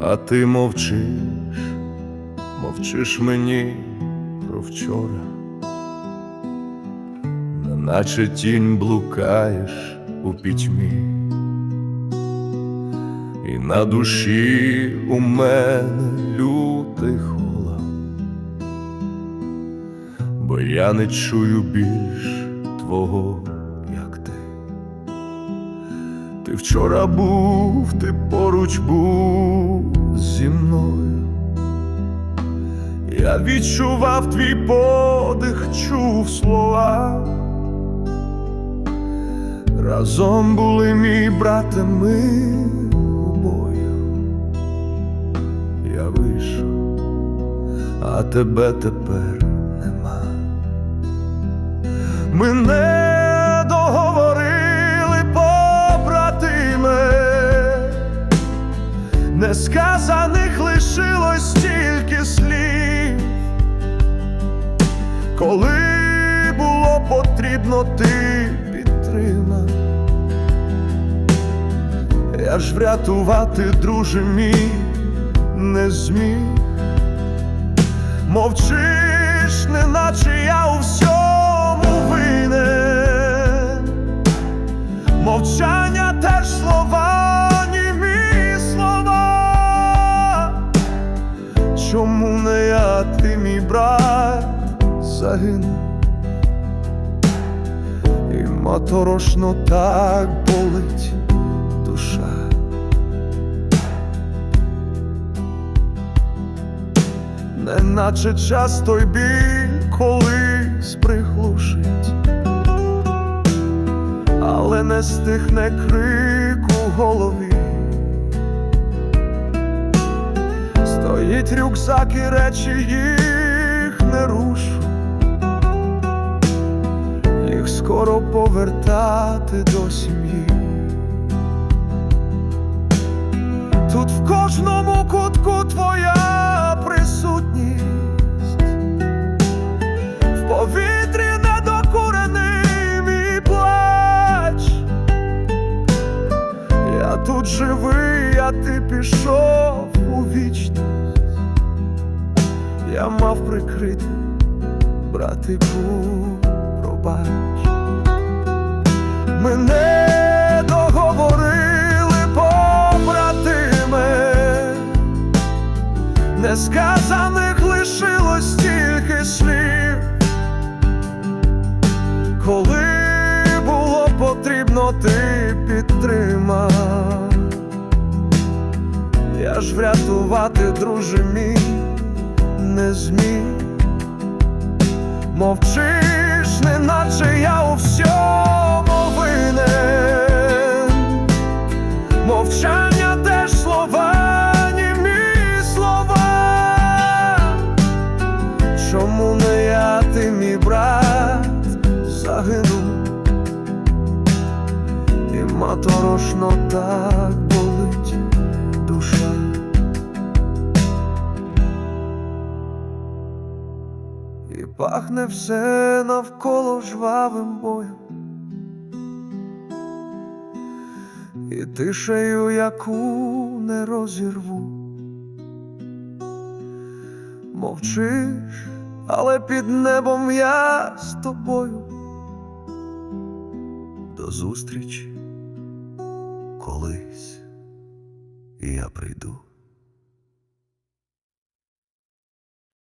А ти мовчиш, мовчиш мені про вчора, наче тінь блукаєш у пітьмі, і на душі у мене лютий холод, бо я не чую більш твого. Ти вчора був, ти поруч був зі мною. Я відчував твій подих, чув слова. Разом були мій брате, ми у бою. Я вийшов, а тебе тепер нема. Ми коли було потрібно, ти підтримав. Я ж врятувати, друже мій, не зміг. Мовчиш, неначе загинув? І моторошно так болить душа. Неначе час той біль колись приглушить, але не стихне крик у голові. Стоїть рюкзак і речі їх не рушу, скоро повертати до сім'ї. Тут в кожному кутку твоя присутність, в повітрі недокурений мій плач. Я тут живий, а ти пішов у вічність. Я мав прикрити, братику, пробач. Несказаних лишилось тільки слів, коли було потрібно, ти підтримав. Я ж врятувати, друже мій, не зміг. Мовчиш, неначе я у всьому моторошно так болить душа. І пахне все навколо жвавим боєм. І тишею, яку не розірву. Мовчиш, але під небом я з тобою. До зустрічі я прийду.